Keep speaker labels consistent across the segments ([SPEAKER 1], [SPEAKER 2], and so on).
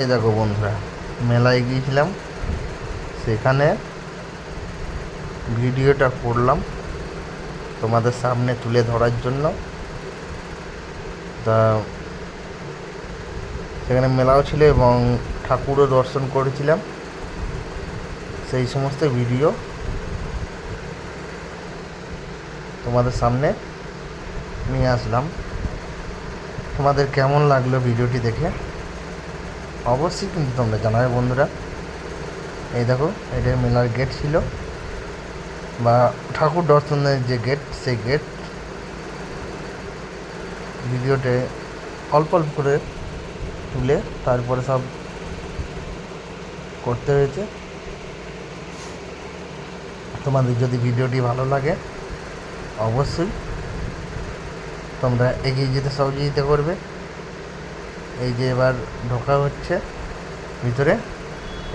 [SPEAKER 1] এই দেখো বন্ধুরা, মেলায় গিয়েছিলাম। সেখানে ভিডিওটা করলাম তোমাদের সামনে তুলে ধরার জন্য। তা সেখানে মেলাও ছিল এবং ঠাকুরও দর্শন করেছিলাম। সেই সমস্ত ভিডিও তোমাদের সামনে নিয়ে আসলাম। তোমাদের কেমন লাগল ভিডিওটি দেখে? অবশ্যই কিন্তু তোমরা জানাবে বন্ধুরা। এই দেখো এটা মেলার গেট ছিল। বা ঠাকুর দর্শনের যে গেট সেই গেট ভিডিওতে অল্প অল্প করে তুলে তারপরে সব করতে হয়েছে। তোমাদের যদি ভিডিওটি ভালো লাগে, অবশ্যই তোমরা এগিয়ে যেতে সহযোগিতা করবে। এই যে এবার ঢোকা হচ্ছে, ভিতরে।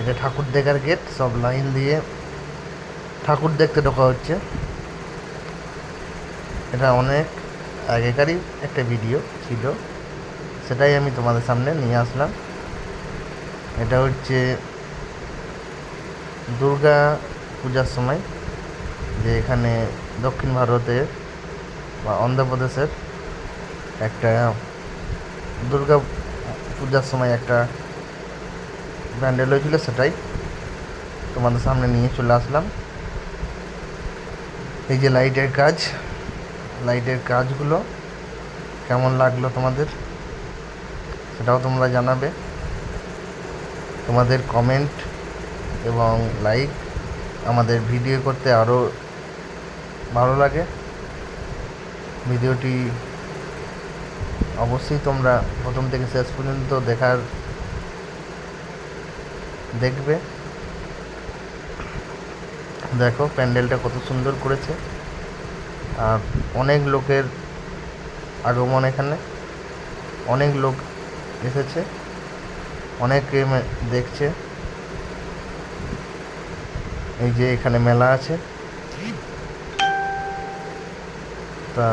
[SPEAKER 1] এটা ঠাকুর দেখার গেট, সব লাইন দিয়ে ঠাকুর দেখতে ঢোকা হচ্ছে। এটা অনেক আগেকারই একটা ভিডিও ছিল। সেটাই আমি তোমাদের সামনে নিয়ে আসলাম। এটা হচ্ছে দুর্গা পূজার সময়, যে এখানে দক্ষিণ ভারতে বা অন্ধ্রপ্রদেশের একটা দুর্গা পূজার সময় একটা ব্যান্ডেল হয়েছিল সেটাই তোমাদের সামনে নিয়ে চলে আসলাম। এই যে লাইটের কাজ, লাইটের কাজগুলো কেমন লাগল তোমাদের সেটাও তোমরা জানাবে। তোমাদের কমেন্ট এবং লাইক আমাদের ভিডিও করতে আরও ভালো লাগে। ভিডিওটি অবশ্যই তোমরা প্রথম থেকে শেষ পর্যন্ত দেখার দেখবে। দেখো, প্যান্ডেলটা কত সুন্দর করেছে। আর অনেক লোকের আগমন এখানে। অনেক লোক এসেছে। অনেকে দেখছে। এই যে এখানে মেলা আছে। তা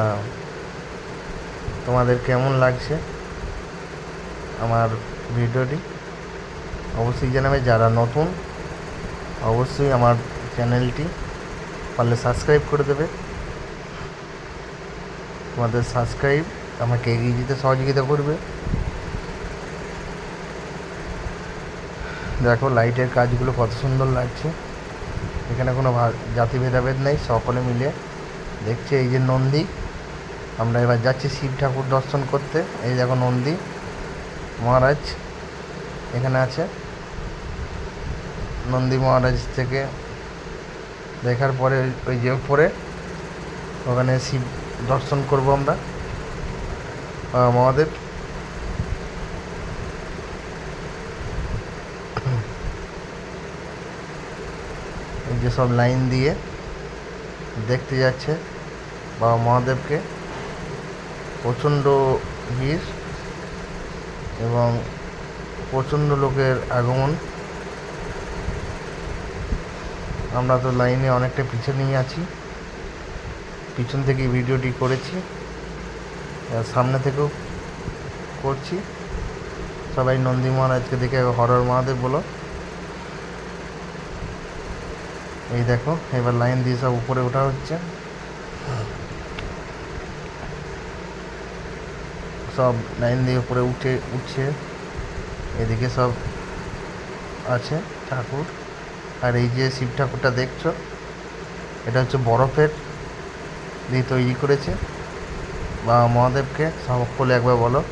[SPEAKER 1] তোমাদের কেমন লাগছে আমার ভিডিওটি? অবশ্যই জানাবে যারা নতুন, অবশ্যই আমার চ্যানেলটি পারলে সাবস্ক্রাইব করে দেবে। তোমাদের সাবস্ক্রাইব আমাকে এগিয়ে যেতে সহযোগিতা করবে। দেখো, লাইটের কাজগুলো কত সুন্দর লাগছে। এখানে কোনো জাতি ভেদাভেদ নেই, সকলে মিলে দেখছে। এই যে নন্দী আমরা এবার যাচ্ছি শিব ঠাকুর দর্শন করতে। এই দেখো নন্দী, মহারাজ এখানে আছে। নন্দী মহারাজ থেকে দেখার পরে ওই- যে উপরে, ওখানে শিব দর্শন করব আমরা। মহাদেব। যে সব লাইন দিয়ে দেখতে যাচ্ছে বাবা মহাদেবকে। প্রচণ্ড ভিড় এবং প্রচণ্ড লোকের আগমন। আমরা তো লাইনে অনেকটা পিছনেই আছি। পিছন থেকে ভিডিওটি করেছি সামনে থেকেও করছি। সবাই নন্দী মহারাজকে দেখে হরর মহাদেব বলো। এই দেখো, এবার লাইন দিয়ে সব উপরে ওঠা হচ্ছে। সব লাইন দিয়ে উপরে উঠে, উঠছে। এদিকে সব আছে ঠাকুর। আর এই যে শিব ঠাকুরটা দেখছ, এটা হচ্ছে বরফের দিয়ে তৈরি করেছে। বা মহাদেবকে সকলে একবার বলো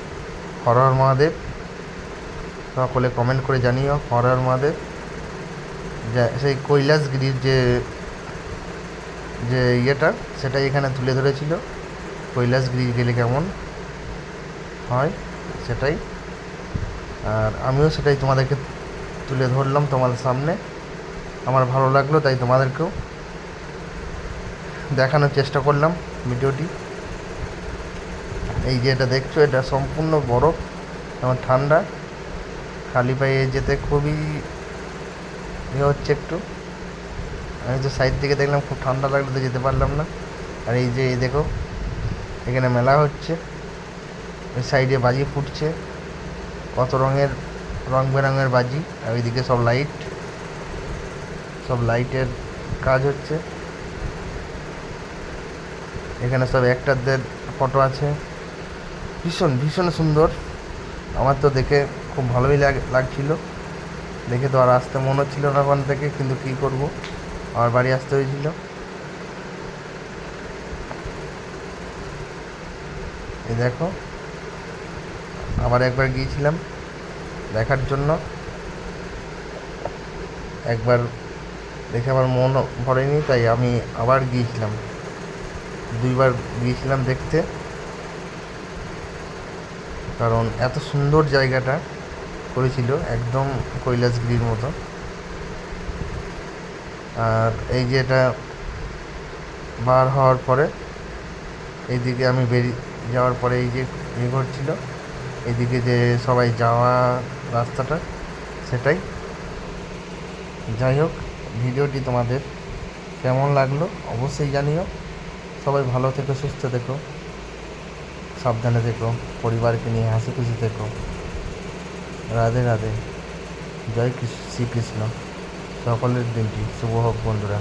[SPEAKER 1] হর হর মহাদেব। সকলে কমেন্ট করে জানিও হর হর মহাদেব। যা, সেই কৈলাসগিরির যে যে ইয়েটা, সেটাই এখানে তুলে ধরেছিল। কৈলাসগিরি গেলে কেমন? হয়, সেটাই। আর আমিও সেটাই তোমাদেরকে তুলে ধরলাম তোমাদের সামনে। আমার ভালো লাগল, তাই তোমাদেরকেও দেখানোর চেষ্টা করলাম ভিডিওটি। এই যে এটা দেখছ, এটা সম্পূর্ণ বরফ, এবং ঠান্ডা। খালি পায়ে যেতে খুবই ইয়ে হচ্ছে একটু। আমি তো সাইড থেকে দেখলাম, খুব ঠান্ডা লাগল, তো যেতে পারলাম না। আর এই যে, এই দেখো, এখানে মেলা হচ্ছে। সাইডে বাজি ফুটছে। কত রঙের, রং বেরঙের বাজি, আর ওইদিকে সব লাইট সব লাইটের কাজ হচ্ছে। এখানে সব অ্যাক্টারদের ফটো আছে। ভীষণ ভীষণ সুন্দর। আমার তো দেখে খুব ভালোই লাগ- লাগছিল। দেখে তো আর আসতে মনে হচ্ছিল না ওখান থেকে, কিন্তু কী করব? আমার বাড়ি আসতে হয়েছিল। এই দেখো আবার একবার গিয়েছিলাম দেখার জন্য। একবার দেখে আমার মন ভরেনি, তাই আমি আবার গিয়েছিলাম। দুইবার গিয়েছিলাম দেখতে। কারণ এত সুন্দর জায়গাটা করেছিল, একদম কৈলাসগিরির মতো। আর এই যে এটা বার হওয়ার পরে, এইদিকে আমি বেরিয়ে যাওয়ার পরে এই যে ইয়ে ঘটছিল এদিকে যে সবাই যাওয়া রাস্তাটা, সেটাই। যাই হোক ভিডিওটি তোমাদের কেমন লাগল অবশ্যই জানিও। সবাই ভালো থেকো, সুস্থ থেকো, সাবধানে থেকো, পরিবারকে নিয়ে হাসি খুশি থেকো। রাধে রাধে, জয় কৃষ্ণ, শ্রীকৃষ্ণ। সকলের দিনটি শুভ হোক বন্ধুরা।